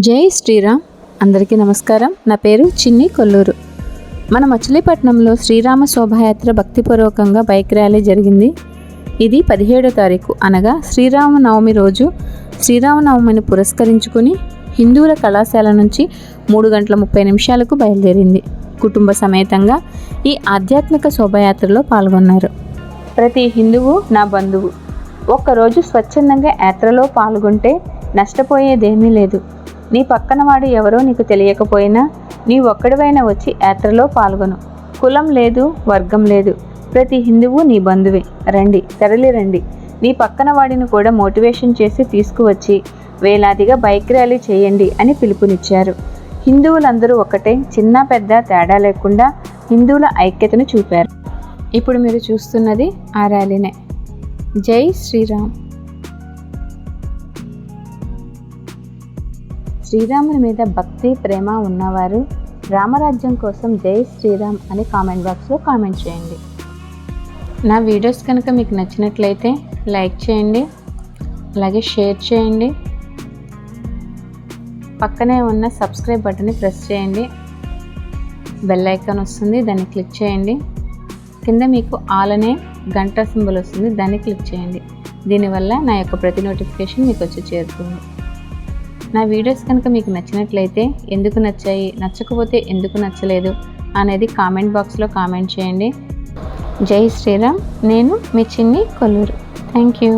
జై శ్రీరామ్. అందరికీ నమస్కారం. నా పేరు చిన్ని కొల్లూరు. మన మచిలీపట్నంలో శ్రీరామ శోభాయాత్ర భక్తిపూర్వకంగా బైక్ ర్యాలీ జరిగింది. ఇది పదిహేడో తారీఖు అనగా శ్రీరామనవమి రోజు శ్రీరామనవమిని పురస్కరించుకుని హిందువుల కళాశాల నుంచి మూడు గంటల ముప్పై నిమిషాలకు బయలుదేరింది. కుటుంబ సమేతంగా ఈ ఆధ్యాత్మిక శోభాయాత్రలో పాల్గొన్నారు. ప్రతి హిందువు నా బంధువు. ఒక్కరోజు స్వచ్ఛందంగా యాత్రలో పాల్గొంటే నష్టపోయేదేమీ లేదు. నీ పక్కన వాడు ఎవరో నీకు తెలియకపోయినా నీ ఒక్కడివైన వచ్చి యాత్రలో పాల్గొను. కులం లేదు వర్గం లేదు. ప్రతి హిందువు నీ బంధువే. రండి తరలి రండి. నీ పక్కన వాడిని కూడా మోటివేషన్ చేసి తీసుకువచ్చి వేలాదిగా బైక్ ర్యాలీ చేయండి అని పిలుపునిచ్చారు. హిందువులందరూ ఒకటే చిన్న పెద్ద తేడా లేకుండా హిందువుల ఐక్యతను చూపారు. ఇప్పుడు మీరు చూస్తున్నది ఆ ర్యాలీనే. జై శ్రీరామ్. శ్రీరాముని మీద భక్తి ప్రేమ ఉన్నవారు రామరాజ్యం కోసం జై శ్రీరామ్ అని కామెంట్ బాక్స్లో కామెంట్ చేయండి. నా వీడియోస్ కనుక మీకు నచ్చినట్లయితే లైక్ చేయండి అలాగే షేర్ చేయండి. పక్కనే ఉన్న సబ్స్క్రైబ్ బటన్ని ప్రెస్ చేయండి. బెల్ ఐకాన్ వస్తుంది దాన్ని క్లిక్ చేయండి. కింద మీకు ఆల్ అనే గంట సింబల్ వస్తుంది దాన్ని క్లిక్ చేయండి. దీనివల్ల నా యొక్క ప్రతి నోటిఫికేషన్ మీకు వచ్చి చేరుతుంది. నా వీడియోస్ కనుక మీకు నచ్చినట్లయితే ఎందుకు నచ్చాయి నచ్చకపోతే ఎందుకు నచ్చలేదు అనేది కామెంట్ బాక్స్లో కామెంట్ చేయండి. జై శ్రీరామ్ నేను మీ చిన్ని కొల్లూరు. Thank you.